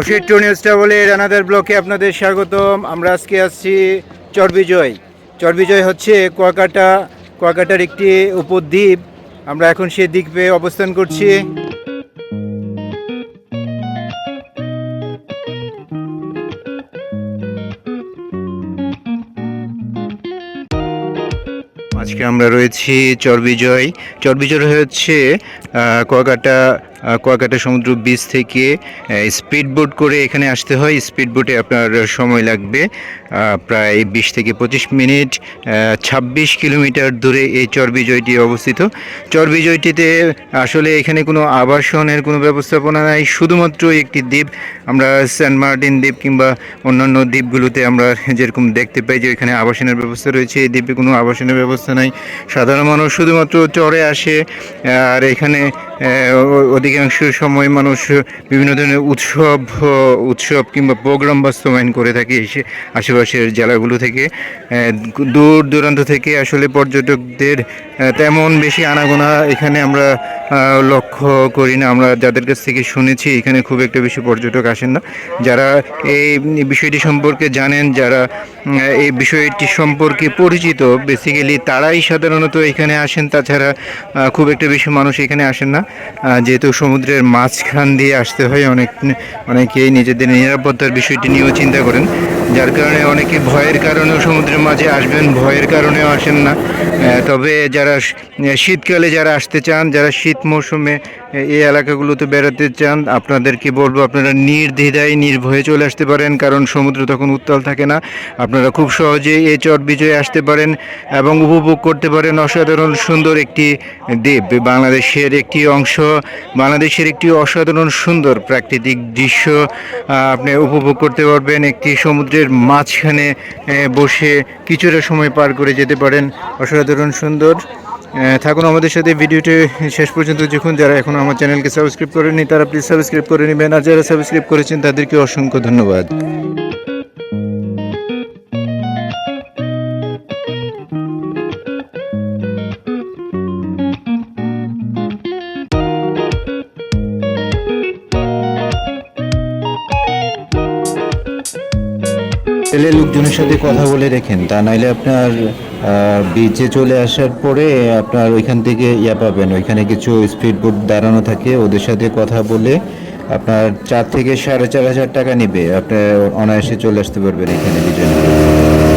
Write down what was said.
Basir to news ট্রাভেলের another ব্লকে আপনাদের স্বাগতম। আমরা আজকে আসছি চরবিজয়। চরবিজয় হচ্ছে কুয়াকাটা, কুয়াকাটার একটি উপদ্বীপ। আমরা এখন সে দিক পেয়ে অবস্থান করছি। আজকে আমরা রয়েছি চরবিজয়। চরবিজয় হচ্ছে কুয়াকাটা কুয়াকাটা সমুদ্র বিচ থেকে স্পিড বোট করে এখানে আসতে হয়। স্পিড বোটে আপনার সময় লাগবে প্রায় বিশ থেকে পঁচিশ মিনিট ছাব্বিশ কিলোমিটার দূরে এই চরবিজয়টি অবস্থিত। চরবিজয়টিতে আসলে এখানে কোনো আবাসনের কোনো ব্যবস্থাপনা নাই, শুধুমাত্র একটি দ্বীপ। আমরা সেন্ট মার্টিন দ্বীপ কিংবা অন্যান্য দ্বীপগুলোতে আমরা যেরকম দেখতে পাই যে এখানে আবাসনের ব্যবস্থা রয়েছে, এই দ্বীপে কোনো আবাসনের ব্যবস্থা নাই। সাধারণ মানুষ শুধুমাত্র চরে আসে আর এখানে অধিকাংশ সময় মানুষ বিভিন্ন ধরনের উৎসব উৎসব কিংবা প্রোগ্রাম বাস্তবায়ন করে থাকে এসে আশেপাশের জেলাগুলো থেকে। দূর দূরান্ত থেকে আসলে পর্যটকদের তেমন বেশি আনাগোনা এখানে আমরা লক্ষ্য করি না। আমরা যাদের কাছ থেকে শুনেছি, এখানে খুব একটা বেশি পর্যটক আসেন না। যারা এই বিষয়টি সম্পর্কে জানেন, যারা এই বিষয়টি সম্পর্কে পরিচিত বেসিক্যালি তারাই সাধারণত এখানে আসেন। তাছাড়া খুব একটা বেশি মানুষ এখানে আসেন না। যেহেতু সমুদ্রের মাঝখান দিয়ে আসতে হয় অনেক অনেকেই নিজেদের নিরাপত্তার বিষয়টি নিয়েও চিন্তা করেন। যার কারণে অনেকে ভয়ের কারণেও সমুদ্রের মাঝে আসবেন, ভয়ের কারণেও আসেন না। তবে যারা শীতকালে যারা আসতে চান, যারা শীত মৌসুমে এই এলাকাগুলোতে বেড়াতে চান, আপনাদেরকে বলব আপনারা নির্দ্বিধায়, নির্ভয়ে চলে আসতে পারেন, কারণ সমুদ্র তখন উত্তাল থাকে না। আপনারা খুব সহজেই এই চট বিজয়ে আসতে পারেন এবং উপভোগ করতে পারেন অসাধারণ সুন্দর একটি দ্বীপ। বাংলাদেশের একটি অংশ, বাংলাদেশের একটি অসাধারণ সুন্দর প্রাকৃতিক দৃশ্য আপনি উপভোগ করতে পারবেন একটি সমুদ্রের মাঝখানে বসে কিছুটা সময় পার করে যেতে পারেন অসাধারণ সুন্দর। থাকুন আমাদের সাথে, ভিডিওটি শেষ পর্যন্ত দেখুন। যারা এখন আমার চ্যানেলকে সাবস্ক্রাইব করেনি তারা প্লিজ সাবস্ক্রাইব করে নেবেন। আর যারা সাবস্ক্রাইব করেছেন, তাদেরকে অসংখ্য ধন্যবাদ। ছেলে লোকজনের সাথে কথা বলে রেখেন তা নাইলে আপনার বিচে চলে আসার পরে আপনার ওইখান থেকে ইয়া পাবেন, ওইখানে কিছু স্পিড বোট দাঁড়ানো থাকে, ওদের সাথে কথা বলে আপনার চার থেকে সাড়ে চার হাজার টাকা নেবে আপনার অনায়াসে চলে আসতে পারবেন এখানে বিজয়